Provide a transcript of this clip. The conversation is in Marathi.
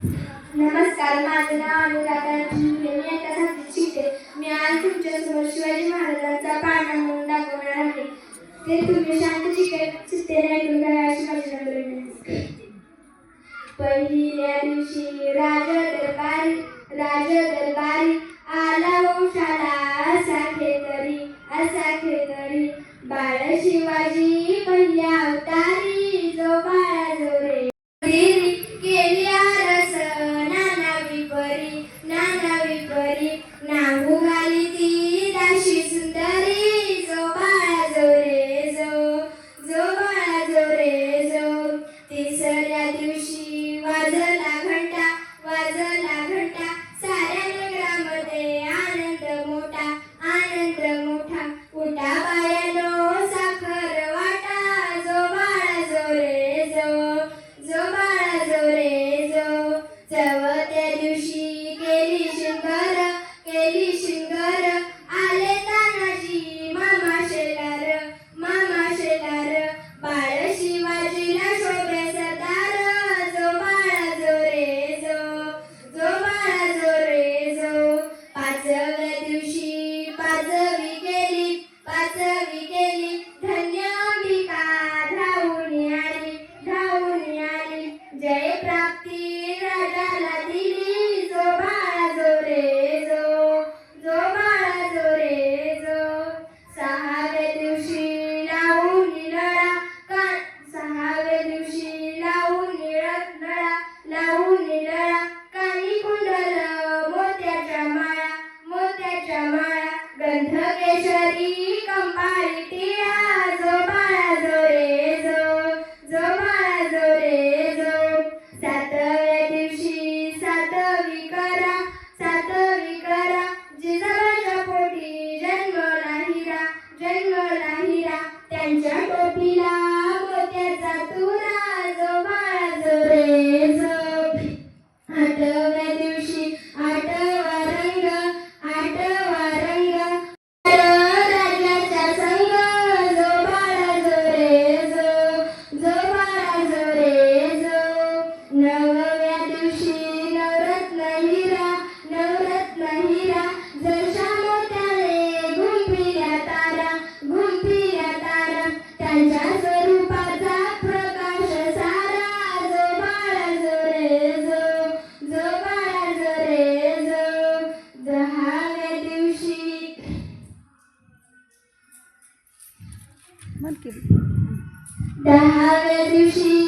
नमस्कार माझं नाव अनुराधा मी आता सातवीत शिकते. मी आज तुमच्यासमोर शिवाजी महाराजांचा पाळणा म्हणून दाखवणार आहे. ते तुम्ही शांत शिकत ऐकून घ्या अशी माझी नम्र पहिल्या दिवशी राज दरबारी राज दरबारी आला वंशाला असा खेतरी असा खेतरी बाळ शिवाजी दहाव्या दिवशी